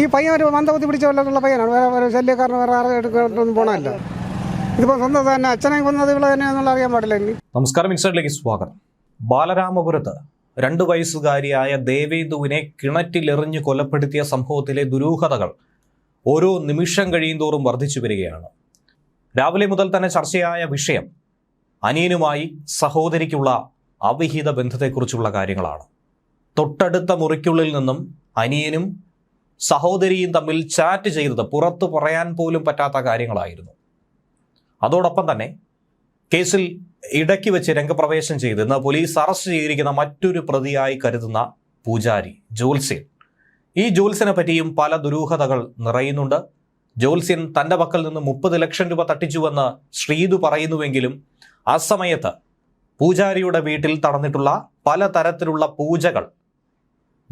ഈ പയ്യൻ ഒരു മന്ദബുദ്ധി പിടിച്ച വല്ലതുള്ള പയ്യനാണ്. വേറെ ഒരു ശല്യക്കാരന് വേറെ ആരെ എടുക്കൊന്നും പോണല്ലോ ഇതിപ്പോൾ സ്വന്തം തന്നെ അച്ഛനെ കൊന്നത് ഇവിടെ തന്നെ എന്നുള്ള അറിയാൻ പാടില്ല ഇനി. നമസ്കാരം ഇൻസൈഡിലേക്ക് സ്വാഗതം. ബാലരാമപുരത്ത് രണ്ടു വയസ്സുകാരിയായ ദേവേന്ദുവിനെ കിണറ്റിലെറിഞ്ഞ് കൊലപ്പെടുത്തിയ സംഭവത്തിലെ ദുരൂഹതകൾ ഓരോ നിമിഷം കഴിയുന്തോറും വർദ്ധിച്ചു വരികയാണ്. രാവിലെ മുതൽ തന്നെ ചർച്ചയായ വിഷയം അനിയനുമായി സഹോദരിക്കുള്ള അവിഹിത ബന്ധത്തെക്കുറിച്ചുള്ള കാര്യങ്ങളാണ്. തൊട്ടടുത്ത മുറിക്കുള്ളിൽ നിന്നും അനിയനും സഹോദരിയും തമ്മിൽ ചാറ്റ് ചെയ്തത് പുറത്തു പറയാൻ പോലും പറ്റാത്ത കാര്യങ്ങളായിരുന്നു. അതോടൊപ്പം തന്നെ കേസിൽ ഇടയ്ക്ക് വെച്ച് രംഗപ്രവേശം ചെയ്ത് ഇന്ന് പോലീസ് അറസ്റ്റ് ചെയ്തിരിക്കുന്ന മറ്റൊരു പ്രതിയായി കരുതുന്ന പൂജാരി ജോത്സ്യൻ. ഈ ജോത്സ്യനെ പറ്റിയും പല ദുരൂഹതകൾ നിറയുന്നുണ്ട്. ജോത്സ്യൻ തന്റെ പക്കൽ നിന്ന് മുപ്പത് ലക്ഷം രൂപ തട്ടിച്ചുവെന്ന് ശ്രീതു പറയുന്നുവെങ്കിലും ആ സമയത്ത് പൂജാരിയുടെ വീട്ടിൽ നടന്നിട്ടുള്ള പലതരത്തിലുള്ള പൂജകൾ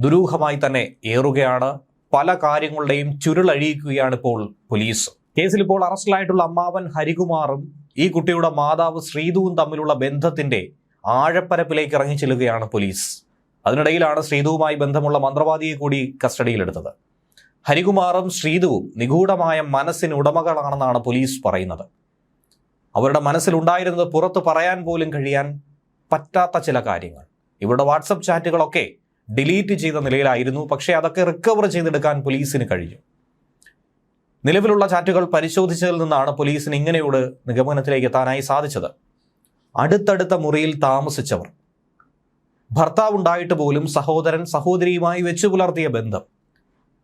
ദുരൂഹമായി തന്നെ ഏറുകയാണ്. പല കാര്യങ്ങളുടെയും ചുരുളഴിയിക്കുകയാണ് ഇപ്പോൾ പോലീസ്. കേസിൽ ഇപ്പോൾ അറസ്റ്റിലായിട്ടുള്ള അമ്മാവൻ ഹരികുമാറും ഈ കുട്ടിയുടെ മാതാവ് ശ്രീതുവും തമ്മിലുള്ള ബന്ധത്തിന്റെ ആഴപ്പരപ്പിലേക്ക് ഇറങ്ങി ചെല്ലുകയാണ് പോലീസ്. അതിനിടയിലാണ് ശ്രീധുവുമായി ബന്ധമുള്ള മന്ത്രവാദിയെ കൂടി കസ്റ്റഡിയിലെടുത്തത്. ഹരികുമാറും ശ്രീതുവും നിഗൂഢമായ മനസ്സിന് ഉടമകളാണെന്നാണ് പോലീസ് പറയുന്നത്. അവരുടെ മനസ്സിലുണ്ടായിരുന്നത് പുറത്ത് പറയാൻ പോലും കഴിയാൻ പറ്റാത്ത ചില കാര്യങ്ങൾ. ഇവരുടെ വാട്സപ്പ് ചാറ്റുകളൊക്കെ ഡിലീറ്റ് ചെയ്ത നിലയിലായിരുന്നു. പക്ഷേ അതൊക്കെ റിക്കവർ ചെയ്തെടുക്കാൻ പോലീസിന് കഴിഞ്ഞു. നിലവിലുള്ള ചാറ്റുകൾ പരിശോധിച്ചതിൽ നിന്നാണ് പോലീസിന് ഇങ്ങനെയൊരു നിഗമനത്തിലേക്ക് എത്താനായി സാധിച്ചത്. അടുത്തടുത്ത മുറിയിൽ താമസിച്ചവർ. ഭർത്താവ് ഉണ്ടായിട്ട് പോലും സഹോദരൻ സഹോദരിയുമായി വെച്ചു പുലർത്തിയ ബന്ധം.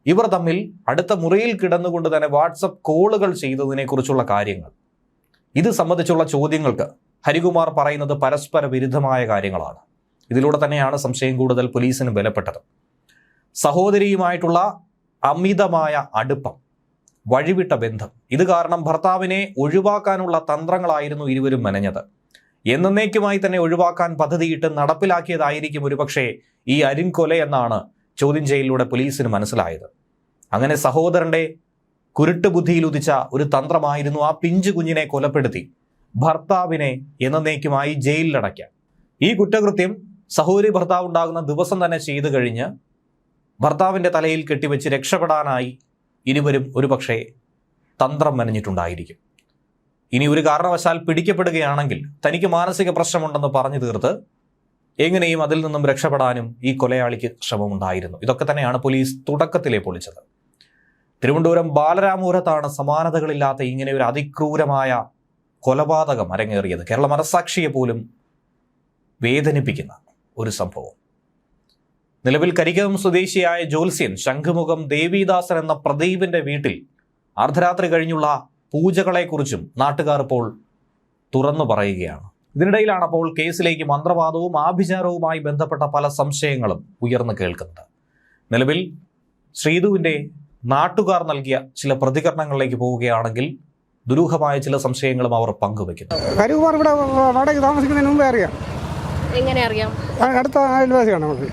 ഇവർ തമ്മിൽ അടുത്ത മുറിയിൽ കിടന്നുകൊണ്ട് തന്നെ വാട്സപ്പ് കോളുകൾ ചെയ്തതിനെക്കുറിച്ചുള്ള കാര്യങ്ങൾ. ഇത് സംബന്ധിച്ചുള്ള ചോദ്യങ്ങൾക്ക് ഹരികുമാർ പറയുന്നത് പരസ്പര വിരുദ്ധമായ കാര്യങ്ങളാണ്. ഇതിലൂടെ തന്നെയാണ് സംശയം കൂടുതൽ പോലീസിന് ബലപ്പെട്ടത്. സഹോദരിയുമായിട്ടുള്ള അമിതമായ അടുപ്പം വഴിവിട്ട ബന്ധം ഇത് കാരണം ഭർത്താവിനെ ഒഴിവാക്കാനുള്ള തന്ത്രങ്ങളായിരുന്നു ഇരുവരും മെനഞ്ഞത്. എന്നേക്കുമായി തന്നെ ഒഴിവാക്കാൻ പദ്ധതിയിട്ട് നടപ്പിലാക്കിയതായിരിക്കും ഒരുപക്ഷെ ഈ അരിൻകൊല എന്നാണ് ചോദ്യം ചെയ്യലിലൂടെ പോലീസിന് മനസ്സിലായത്. അങ്ങനെ സഹോദരന്റെ കുരുട്ട് ബുദ്ധിയിലുദിച്ച ഒരു തന്ത്രമായിരുന്നു ആ പിഞ്ചു കുഞ്ഞിനെ കൊലപ്പെടുത്തി ഭർത്താവിനെ എന്നേക്കുമായി ജയിലിലടയ്ക്കാൻ. ഈ കുറ്റകൃത്യം സഹോദരി ഭർത്താവ് ഉണ്ടാകുന്ന ദിവസം തന്നെ ചെയ്തു കഴിഞ്ഞ് ഭർത്താവിന്റെ തലയിൽ കെട്ടിവെച്ച് രക്ഷപ്പെടാനായി ഇരുവരും ഒരുപക്ഷെ തന്ത്രം മെനഞ്ഞിട്ടുണ്ടായിരിക്കും. ഇനി ഒരു കാരണവശാൽ പിടിക്കപ്പെടുകയാണെങ്കിൽ തനിക്ക് മാനസിക പ്രശ്നമുണ്ടെന്ന് പറഞ്ഞു തീർത്ത് എങ്ങനെയും അതിൽ നിന്നും രക്ഷപ്പെടാനും ഈ കൊലയാളിക്ക് ശ്രമമുണ്ടായിരുന്നു. ഇതൊക്കെ തന്നെയാണ് പോലീസ് തുടക്കത്തിലെ പൊളിച്ചത്. തിരുവനന്തപുരം ബാലരാമൂരത്താണ് സമാനതകളില്ലാത്ത ഇങ്ങനെ ഒരു അതിക്രൂരമായ കൊലപാതകം അരങ്ങേറിയത്. കേരള മനസാക്ഷിയെ പോലും വേദനിപ്പിക്കുന്ന ഒരു സംഭവം. നിലവിൽ കരികം സ്വദേശിയായ ജോത്സ്യൻ ശംഖുമുഖം ദേവിദാസൻ എന്ന പ്രദീപിന്റെ വീട്ടിൽ അർദ്ധരാത്രി കഴിഞ്ഞുള്ള പൂജകളെക്കുറിച്ചും നാട്ടുകാർ ഇപ്പോൾ തുറന്നു പറയുകയാണ്. ഇതിനിടയിലാണ് അപ്പോൾ കേസിലേക്ക് മന്ത്രവാദവും ആഭിചാരവുമായി ബന്ധപ്പെട്ട പല സംശയങ്ങളും ഉയർന്നു കേൾക്കുന്നത്. നിലവിൽ ശ്രീധുവിന്റെ നാട്ടുകാർ നൽകിയ ചില പ്രതികരണങ്ങളിലേക്ക് പോവുകയാണെങ്കിൽ ദുരൂഹമായ ചില സംശയങ്ങളും അവർ പങ്കുവെക്കുന്നു ഇവിടെ വാടക താമസിക്കുന്നതിന് മുമ്പേ അറിയാം. എങ്ങനെ അറിയാം? അടുത്ത അയൽവാസിയാണ് നമുക്ക്.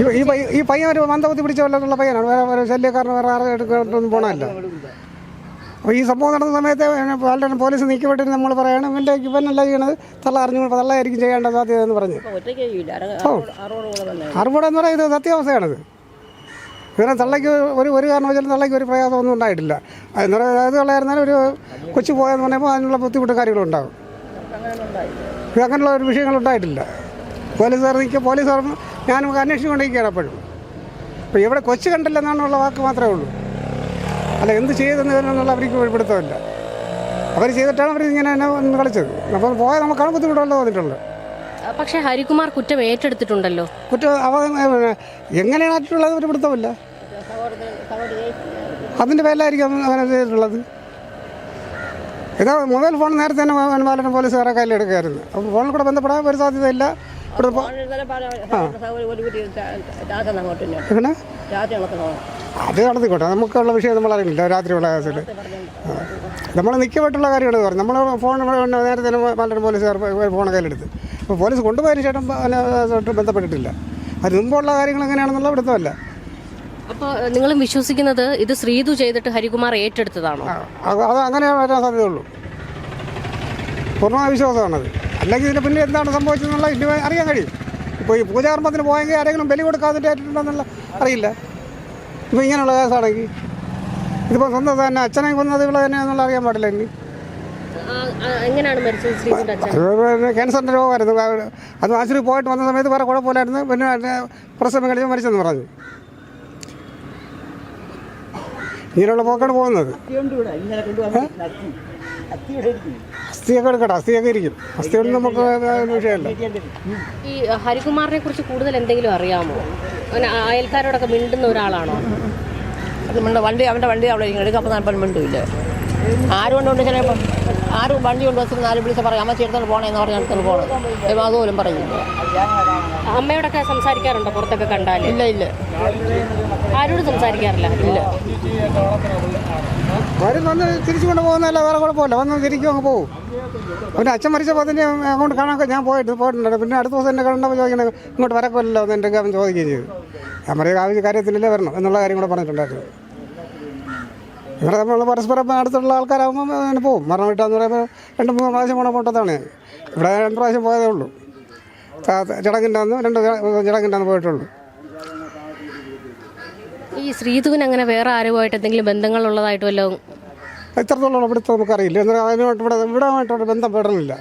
ഈ- ഈ പയ്യ- ഈ പയ്യൻ ഒരു മന്ദബുദ്ധി പിടിച്ച വല്ലതുള്ള പയ്യനാണ്. വേറെ വേറെ ശല്യക്കാരന് വേറെ ആരെ എടുക്കൊന്നും പോകണമല്ല അപ്പോൾ ഈ സംഭവം നടന്ന സമയത്ത് വളരെ പോലീസ് നീക്കിപ്പെട്ടിട്ട് നമ്മൾ പറയാണ് ഇവന്റെ ഇവനല്ല ചെയ്യണത്. തള്ള അറിഞ്ഞു തള്ളായിരിക്കും ചെയ്യേണ്ട സാധ്യത എന്ന് പറഞ്ഞു. ഓ. ചെയ്യില്ല എന്ന് പറയുന്നത് ഇത് സത്യാവസ്ഥയാണത് ഇങ്ങനെ തള്ളയ്ക്ക് ഒരു ഒരു കാരണവശാലും തള്ളയ്ക്ക് ഒരു പ്രയാസമൊന്നും ഉണ്ടായിട്ടില്ല. എന്ന് പറയുന്നത് അതായത് തള്ളയായിരുന്നാലും ഒരു കൊച്ചു പോയെന്ന് പറയുമ്പോൾ അതിനുള്ള ബുദ്ധിമുട്ട് കാര്യങ്ങളുണ്ടാകും അങ്ങനെയുള്ള ഒരു വിഷയങ്ങൾ ഉണ്ടായിട്ടില്ല പോലീസുകാർ നിൽക്കുക പോലീസുകാർ ഞാനും അന്വേഷിച്ചുകൊണ്ടിരിക്കുകയാണ് എപ്പോഴും അപ്പോൾ ഇവിടെ കൊച്ചു കണ്ടില്ലെന്നാണുള്ള വാക്ക് മാത്രമേ ഉള്ളൂ. അല്ല എന്ത് ചെയ്തെന്നുള്ള അവർക്ക് വെളിപ്പെടുത്തമില്ല. അവർ ചെയ്തിട്ടാണ് അവർ ഇങ്ങനെ തന്നെ കളിച്ചത്. അപ്പോൾ പോയാൽ നമുക്കാണ് ബുദ്ധിമുട്ടുള്ളത് തോന്നിയിട്ടുള്ളത് ആ, പക്ഷേ ഹരികുമാർ കുറ്റം ഏറ്റെടുത്തിട്ടുണ്ടല്ലോ. കുറ്റം അവ എങ്ങനെയാണ് ആയിട്ടുള്ളത് ഒരു പിടുത്തമില്ല അതിന്റെ പേരിലായിരിക്കും അവൻ ചെയ്തിട്ടുള്ളത്. ഇതാ മൊബൈൽ ഫോൺ നേരത്തെ തന്നെ ബാലൻ പോലീസുകാരെ കയ്യിലെടുക്കുകയായിരുന്നു അപ്പോൾ ഫോണിൽ കൂടെ ബന്ധപ്പെടാൻ ഒരു സാധ്യതയില്ല. ഇവിടെ അത് നടത്തിക്കോട്ടെ നമുക്കുള്ള വിഷയം നമ്മൾ അറിയില്ല രാത്രിയുള്ള കേസിൽ നമ്മൾ നിൽക്കപ്പെട്ടുള്ള കാര്യമാണ് പറഞ്ഞു നമ്മൾ ഫോൺ നേരത്തെ പലരും പോലീസുകാർ ഫോൺ കയ്യിലെടുത്ത്. അപ്പോൾ പോലീസ് കൊണ്ടുപോയതിന് ശേഷം ബന്ധപ്പെട്ടിട്ടില്ല. അത് മുമ്പുള്ള കാര്യങ്ങൾ എങ്ങനെയാണെന്നുള്ള പിടുത്തമല്ല. അപ്പോൾ നിങ്ങൾ വിശ്വസിക്കുന്നത് ഇത് ശ്രീതു ചെയ്തിട്ട് ഹരികുമാർ ഏറ്റെടുത്തതാണോ? അത് അങ്ങനെ വരാൻ സാധ്യതയുള്ളൂ. പൂർണമായ വിശ്വാസമാണത്. അല്ലെങ്കിൽ ഇതിന് പിന്നെ എന്താണ് സംഭവിച്ചതെന്നുള്ള ഇനി അറിയാൻ കഴിയും. ഇപ്പോൾ ഈ പൂജാകർമ്മത്തിന് പോയെങ്കിൽ ആരെങ്കിലും ബലി കൊടുക്കാതിന്റെ ആയിട്ടുണ്ടെന്നുള്ള അറിയില്ല. ഇപ്പോൾ ഇങ്ങനെയുള്ള കേസാണെങ്കിൽ ഇതിപ്പോൾ സ്വന്തം തന്നെ അച്ഛനെ കൊന്നത് ഇവിടെ തന്നെ എന്നുള്ള അറിയാൻ പാടില്ല ഇനി. എങ്ങനെയാണ് മരിച്ചത് ക്യാൻസറിന്റെ രോഗമായിരുന്നു. അത് ആശുപത്രി പോയിട്ട് വന്ന സമയത്ത് വേറെ കുഴപ്പമില്ലായിരുന്നു. പിന്നെ പ്രസവം കഴിഞ്ഞ് മരിച്ചെന്ന് പറഞ്ഞു. ഇങ്ങനെയുള്ള പോക്കാണ് പോകുന്നത്. അസ്ഥിയൊക്കെ എടുക്കട്ടെ? അസ്ഥിയൊക്കെ ഇരിക്കും. അസ്ഥിയൊന്നും നമുക്ക് വിഷയമല്ല. ഈ ഹരികുമാറിനെ കുറിച്ച് കൂടുതൽ എന്തെങ്കിലും അറിയാമോ? അയൽക്കാരോടൊക്കെ മിണ്ടുന്ന ഒരാളാണോ? അത് മിണ്ട വണ്ടി അവന്റെ വണ്ടി അവിടെ ഇങ്ങനെ എടുക്കാൻ അപ്പം മിണ്ടുമില്ല ആരും കൊണ്ടുകൊണ്ട് ചിലപ്പം ആരും വണ്ടി കൊണ്ട് വെച്ചിട്ട് നാല് വിളിച്ച് പറയും അമ്മ ചേർത്തോണ്ട് പോകണമെന്ന് പറഞ്ഞാൽ എടുത്തോണ്ട് പോകണം അതുപോലും പറയില്ല അമ്മയോടൊക്കെ സംസാരിക്കാറുണ്ടോ പുറത്തൊക്കെ കണ്ടാൽ ഇല്ല ഇല്ല. ആരോട് സംസാരിക്കാറില്ല? ഇല്ല. വരും വന്ന് തിരിച്ചു കൊണ്ട് പോകുന്നതല്ല വേറെ കുഴപ്പമില്ല. വന്ന് തിരിക്കും അങ്ങ് പോകും പിന്നെ അച്ഛൻ മരിച്ചപ്പോൾ തന്നെ അങ്ങോട്ട് കാണാൻ ഞാൻ പോയിട്ട് പോയിട്ടുണ്ട് പിന്നെ അടുത്ത ദിവസം എന്നെ കണ്ടപ്പോൾ ചോദിക്കണേ ഇങ്ങോട്ട് വരക്കില്ലല്ലോ എന്ന് എന്റെ അവൻ ചോദിക്കുകയും ചെയ്തു. ഞാൻ പറയുക ആവശ്യ കാര്യത്തിലല്ലേ വരണം? എന്നുള്ള കാര്യം കൂടെ പറഞ്ഞിട്ടുണ്ടായിരുന്നു. ഇവിടെ നമ്മൾ പരസ്പരം അടുത്തുള്ള ആൾക്കാരാകുമ്പോൾ അങ്ങനെ പോകും മരണം വീട്ടാന്ന് പറയുമ്പോൾ രണ്ട് മൂന്ന് പ്രാവശ്യം കൂടെ പോട്ടതാണ് ഇവിടെ രണ്ട് പ്രാവശ്യം പോയതേ ഉള്ളൂ. ചടങ്ങിന്റെ അന്ന് രണ്ട് ചടങ്ങിന്റെ അന്ന് പോയിട്ടുള്ളൂ. ഈ ശ്രീധുവിന് അങ്ങനെ വേറെ ആരുമായിട്ട് എന്തെങ്കിലും ബന്ധങ്ങളുള്ളതായിട്ട് വല്ലതും? എത്രത്തോളം ഇവിടുത്തെ നമുക്കറിയില്ല. എന്നാൽ അതിനുമായിട്ട് ഇവിടെ ഇവിടെയുമായിട്ടൊരു ബന്ധം പെടണില്ല.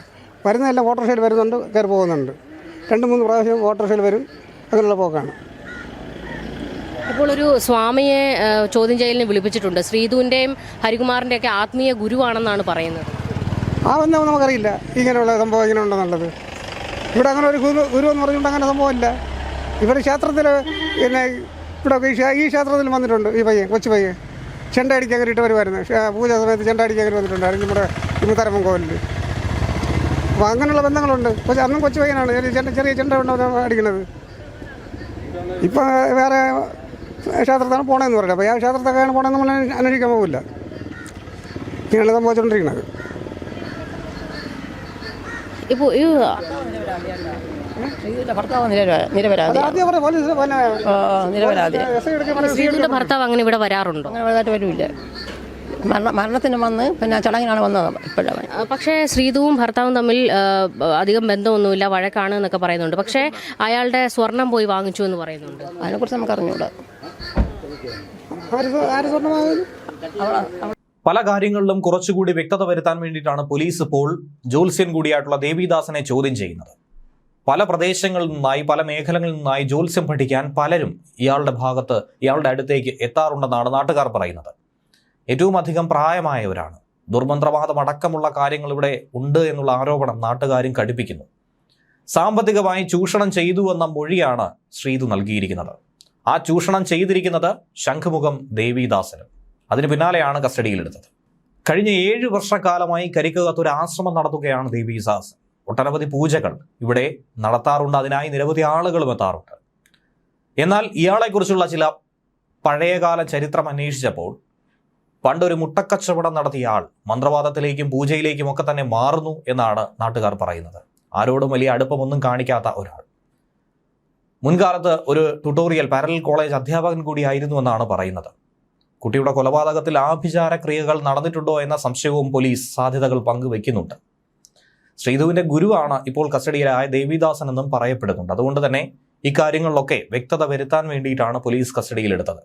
വരുന്നതെല്ലാം ഓട്ടോറിക്ഷയിൽ വരുന്നുണ്ട് കയറി പോകുന്നുണ്ട്. രണ്ട് മൂന്ന് പ്രാവശ്യം ഓട്ടോറിക്ഷയിൽ വരും. അങ്ങനെയുള്ള പോക്കാണ്. ഇപ്പോൾ ഒരു സ്വാമിയെ ചോദ്യം ചെയ്യലിന് വിളിപ്പിച്ചിട്ടുണ്ട്. ശ്രീധുവിന്റെയും ഹരികുമാറിന്റെ ഒക്കെ ആത്മീയ ഗുരുവാണെന്നാണ് പറയുന്നത്. ആ ബന്ധം നമുക്കറിയില്ല. ഇങ്ങനെയുള്ള സംഭവം ഇങ്ങനെ ഉണ്ടെന്നുള്ളത് ഇവിടെ അങ്ങനെ ഒരു ഗുരു ഗുരു എന്ന് പറഞ്ഞുകൊണ്ട് അങ്ങനെ സംഭവമില്ല. ഇവിടെ ക്ഷേത്രത്തിൽ പിന്നെ ഇവിടെ ഈ ക്ഷേത്രത്തിൽ വന്നിട്ടുണ്ട് ഈ പയ്യൻ കൊച്ചു പയ്യൻ. ചെണ്ട അടിക്കാൻ കയറിയിട്ട് വരുമായിരുന്നു. പൂജ സമയത്ത് ചെണ്ട അടിക്കാൻ കയറി വന്നിട്ടുണ്ടായിരുന്നു നമ്മുടെ ഇമുത്തരമ്പം കോവിലിൽ അപ്പോൾ അങ്ങനെയുള്ള ബന്ധങ്ങളുണ്ട്. കൊച്ചു അന്നും കൊച്ചു പയ്യനാണ്. ചെറിയ ചെണ്ട ചെറിയ ചെണ്ട അടിക്കുന്നത് ഇപ്പം വേറെ ക്ഷേത്രത്താണ് പോകണമെന്ന് പറയുന്നത് അപ്പോൾ ആ ക്ഷേത്രത്തൊക്കെയാണ് പോണെന്ന് നമ്മൾ അന്വേഷിക്കാൻ പോകില്ല ഇങ്ങനെയാണ് സംഭവിച്ചുകൊണ്ടിരിക്കുന്നത് ഇപ്പോൾ ഈ ഭർത്താവ് അങ്ങനെ ഇവിടെ വരാറുണ്ടോ? അങ്ങനെ വരില്ല. മരണ മരണത്തിന് വന്ന് പിന്നെ ചടങ്ങിനാണ് വന്നത്. ഇപ്പോഴവൻ ആ, പക്ഷേ ശ്രീതുവും ഭർത്താവും തമ്മിൽ അധികം ബന്ധമൊന്നുമില്ല വഴക്കാണ് എന്നൊക്കെ പറയുന്നുണ്ട്. പക്ഷേ അയാളുടെ സ്വർണം പോയി വാങ്ങിച്ചു എന്ന് പറയുന്നുണ്ട്. അതിനെക്കുറിച്ച് നമുക്ക് അറിഞ്ഞൂടാ. പല കാര്യങ്ങളിലും കുറച്ചുകൂടി വ്യക്തത വരുത്താൻ വേണ്ടിയിട്ടാണ് പോലീസ് ഇപ്പോൾ ജോത്സ്യൻ കൂടിയായിട്ടുള്ള ദേവിദാസനെ ചോദ്യം ചെയ്യുന്നത്. പല പ്രദേശങ്ങളിൽ നിന്നായി പല മേഖലകളിൽ നിന്നായി ജോത്സ്യം പഠിക്കാൻ പലരും ഇയാളുടെ ഭാഗത്ത് ഇയാളുടെ അടുത്തേക്ക് എത്താറുണ്ടെന്നാണ് നാട്ടുകാർ പറയുന്നത്. ഏറ്റവും അധികം പ്രായമായവരാണ്. ദുർമന്ത്രവാദം അടക്കമുള്ള കാര്യങ്ങൾ ഇവിടെ ഉണ്ട് എന്നുള്ള ആരോപണം നാട്ടുകാരും കടുപ്പിക്കുന്നു. സാമ്പത്തികമായി ചൂഷണം ചെയ്തു എന്ന മൊഴിയാണ് ശ്രീതു നൽകിയിരിക്കുന്നത്. ആ ചൂഷണം ചെയ്തിരിക്കുന്നത് ശംഖുമുഖം ദേവിദാസനും. അതിന് പിന്നാലെയാണ് കസ്റ്റഡിയിലെടുത്തത്. കഴിഞ്ഞ ഏഴ് വർഷക്കാലമായി കരിക്കകത്ത് ഒരു ആശ്രമം നടത്തുകയാണ് ദേവിദാസ് ഒട്ടനവധി പൂജകൾ ഇവിടെ നടത്താറുണ്ട് അതിനായി നിരവധി ആളുകളും എത്താറുണ്ട്. എന്നാൽ ഇയാളെക്കുറിച്ചുള്ള ചില പഴയകാല ചരിത്രം അന്വേഷിച്ചപ്പോൾ പണ്ടൊരു മുട്ടക്കച്ചവടം നടത്തിയ ആൾ മന്ത്രവാദത്തിലേക്കും പൂജയിലേക്കും ഒക്കെ തന്നെ മാറുന്നു എന്നാണ് നാട്ടുകാർ പറയുന്നത്. ആരോടും വലിയ അടുപ്പമൊന്നും കാണിക്കാത്ത ഒരാൾ. മുൻകാലത്ത് ഒരു ട്യൂട്ടോറിയൽ പാരലൽ കോളേജ് അധ്യാപകൻ കൂടിയായിരുന്നു എന്നാണ് പറയുന്നത്. കുട്ടിയുടെ കൊലപാതകത്തിൽ ആഭിചാര ക്രിയകൾ നടന്നിട്ടുണ്ടോ എന്ന സംശയവും പോലീസ് സാധ്യതകൾ പങ്കുവെക്കുന്നുണ്ട് ശ്രീധുവിന്റെ ഗുരുവാണ് ഇപ്പോൾ കസ്റ്റഡിയിലായ ദേവിദാസൻ എന്നും പറയപ്പെടുന്നുണ്ട്. അതുകൊണ്ട് തന്നെ ഇക്കാര്യങ്ങളിലൊക്കെ വ്യക്തത വരുത്താൻ വേണ്ടിയിട്ടാണ് പോലീസ് കസ്റ്റഡിയിലെടുത്തത്.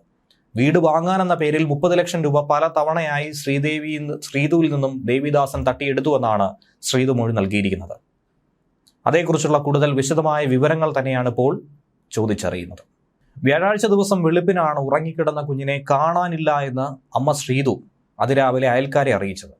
വീട് വാങ്ങാനെന്ന പേരിൽ മുപ്പത് ലക്ഷം രൂപ പല തവണയായി ശ്രീദേവി ശ്രീതുവിൽ നിന്നും ദേവിദാസൻ തട്ടിയെടുത്തുവെന്നാണ് ശ്രീതു മൊഴി നൽകിയിരിക്കുന്നത്. അതേക്കുറിച്ചുള്ള കൂടുതൽ വിശദമായ വിവരങ്ങൾ തന്നെയാണ് ഇപ്പോൾ ചോദിച്ചറിയുന്നത്. വ്യാഴാഴ്ച ദിവസം വെളുപ്പിനാണ് ഉറങ്ങിക്കിടന്ന കുഞ്ഞിനെ കാണാനില്ല എന്ന് അമ്മ ശ്രീതു അതിരാവിലെ അയൽക്കാരെ അറിയിച്ചത്.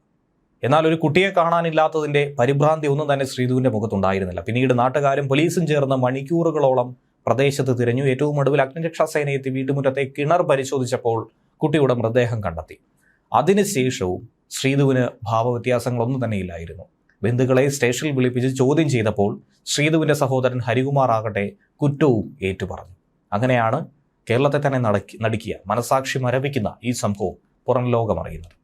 എന്നാൽ ഒരു കുട്ടിയെ കാണാനില്ലാത്തതിന്റെ പരിഭ്രാന്തി ഒന്നും തന്നെ ശ്രീതുവിന്റെ മുഖത്തുണ്ടായിരുന്നില്ല. പിന്നീട് നാട്ടുകാരും പോലീസും ചേർന്ന് മണിക്കൂറുകളോളം പ്രദേശത്ത് തിരഞ്ഞു. ഏറ്റവും ഒടുവിൽ അഗ്നിരക്ഷാ സേന എത്തി വീട്ടുമുറ്റത്തെ കിണർ പരിശോധിച്ചപ്പോൾ കുട്ടിയുടെ മൃതദേഹം കണ്ടെത്തി. അതിനുശേഷവും ശ്രീതുവിന് ഭാവവ്യത്യാസങ്ങളൊന്നും തന്നെ ഇല്ലായിരുന്നു. ബന്ധുക്കളെ സ്റ്റേഷനിൽ വിളിപ്പിച്ച് ചോദ്യം ചെയ്തപ്പോൾ ശ്രീധുവിന്റെ സഹോദരൻ ഹരികുമാർ ആകട്ടെ കുറ്റവും ഏറ്റുപറഞ്ഞു. അങ്ങനെയാണ് കേരളത്തെ തന്നെ നടക്കി നടുക്കിയ മനസാക്ഷി മരവിക്കുന്ന ഈ സംഭവം പുറം ലോകമറിയുന്നത്.